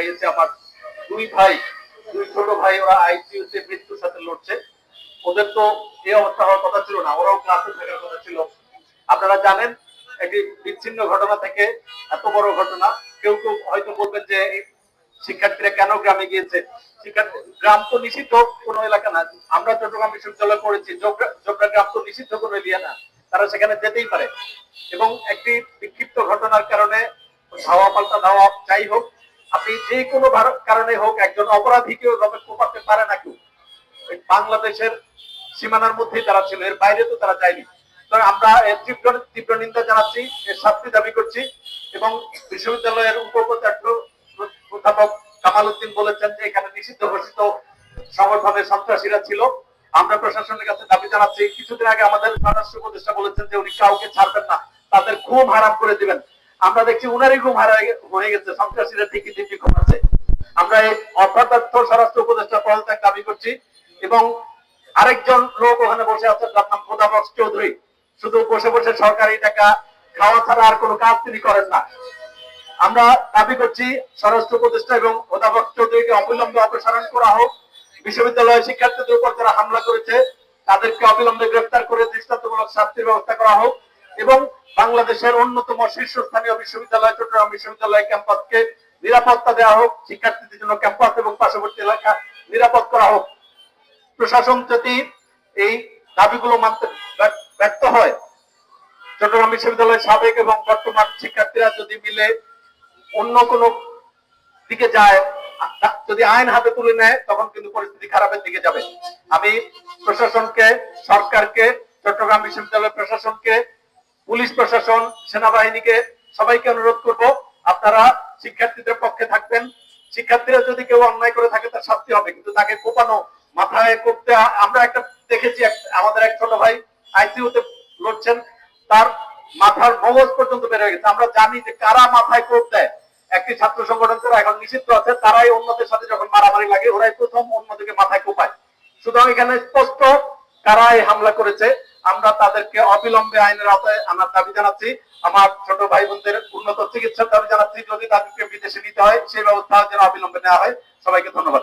দাঁড়িয়েছে আমার দুই ভাই, দুই ছোট ভাই, ওরা আইসিইউতে মৃত্যুর সাথে লড়ছে। ওদের তো এই অবস্থা হওয়ার কথা ছিল না, ওরাও ক্লাসে থাকার কথা ছিল। আপনারা জানেন, একটি বিচ্ছিন্ন ঘটনা থেকে এত বড় ঘটনা, কেউ কেউ হয়তো বলবেন যে শিক্ষার্থীরা কেন গ্রামে গিয়েছে? শিক্ষার্থী গ্রাম তো নিষিদ্ধ কোনো এলাকা না। আমরা চট্টগ্রাম বিশ্ববিদ্যালয় করেছি জোবরা গ্রাম তো নিষিদ্ধ কোনো এরিয়া না। তারা সেখানে যেতেই পারে। এবং একটি বিক্ষিপ্ত ঘটনার কারণে ধাওয়া পাল্টা ধাওয়া, যাই হোক আপনি যে কোনো কারণে হোক একজন অপরাধীকেও এভাবে কোপাতে পারে না কেউ। বাংলাদেশের সীমানার মধ্যেই তারা ছিল, এর বাইরে তো তারা যায়নি। আমরা এর তীব্র তীব্র নিন্দা জানাচ্ছি, এর শাস্তি দাবি করছি এবং বিশ্ববিদ্যালয়ের উপাচার্য অধ্যাপক কামাল উদ্দিন বলেছেন যে এখানে নিষিদ্ধ ঘোষিত সংগঠনের সন্ত্রাসীরা ছিল। আমরা প্রশাসনের কাছে দাবি জানাচ্ছি, কিছুদিন আগে আমাদের স্বরাষ্ট্র উপদেষ্টা বলেছেন যে উনি কাউকে ছাড়বেন না, তাদের খুব হারাম করে দিবেন। আমরা দেখছি উনারই ঘুম হারা হয়ে গেছে সন্ত্রাসীরা ঠিকই দিব্যি ঘুমাচ্ছে আমরা এই অপদার্থ স্বরাষ্ট্র উপদেষ্টা পদত্যাগ দাবি করছি এবং আরেকজন লোক ওখানে বসে আছে, তার নাম খোদাবক্স চৌধুরী। শুধু বসে বসে সরকারি টাকা খাওয়া ছাড়া আর কোনো কাজ তিনি করেন না। আমরা দাবি করছি স্বরাষ্ট্র উপদেষ্টা এবং অধ্যাপক চৌধুরীকে অবিলম্বে অপসারণ করা হোক। বিশ্ববিদ্যালয়ের শিক্ষার্থীদের উপর যারা হামলা করেছে, তাদেরকে অবিলম্বে গ্রেফতার করে দৃষ্টান্তমূলক শাস্তির ব্যবস্থা করা হোক। এবং বাংলাদেশের অন্যতম শীর্ষস্থানীয় বিশ্ববিদ্যালয়, চট্টগ্রাম বিশ্ববিদ্যালয় ক্যাম্পাসকে নিরাপত্তা দেওয়া হোক, শিক্ষার্থীদের জন্য ক্যাম্পাস এবং পার্শ্ববর্তী এলাকা নিরাপদ করা হোক। প্রশাসন যদি এই দাবিগুলো মানতে ব্যর্থ- হয়, চট্টগ্রাম বিশ্ববিদ্যালয়ের সাবেক এবং বর্তমান শিক্ষার্থীরা যদি মিলে অন্য কোনো দিকে যায়, যদি আইন হাতে তুলে নেয়, তখন কিন্তু পরিস্থিতি খারাপের দিকে যাবে। আমি প্রশাসনকে, সরকারকে, চট্টগ্রাম বিশ্ববিদ্যালয় প্রশাসনকে পুলিশ প্রশাসন, সেনাবাহিনীকে সবাইকে অনুরোধ করব, আপনারা শিক্ষার্থীদের পক্ষে থাকবেন। শিক্ষার্থীরা যদি কেউ অন্যায় করে থাকে, তার শাস্তি হবে। কিন্তু তাকে কোপানো, মাথায় করতে আমরা একটা দেখেছি আমাদের এক ছোট ভাই আইসিইউতে লড়ছেন। তার মাথার মগজ পর্যন্ত বের হয়ে গেছে। আমরা জানি যে কারা মাথায় কোপ দেয়। একটি ছাত্র সংগঠন যারা এখন নিষিদ্ধ আছে, তারাই অন্যদের সাথে যখন মারামারি লাগে, ওরাই প্রথম অন্যদিকে মাথায় কোপায়। সুতরাং এখানে স্পষ্ট কারা এই হামলা করেছে। আমরা তাদেরকে অবিলম্বে আইনের আওতায় আনার দাবি জানাচ্ছি। আমার ছোট ভাই বোনদের উন্নত চিকিৎসার দাবি জানাচ্ছি। যদি তাদেরকে বিদেশে নিতে হয় সেই ব্যবস্থা যেন অবিলম্বে নেওয়া হয়। সবাইকে ধন্যবাদ।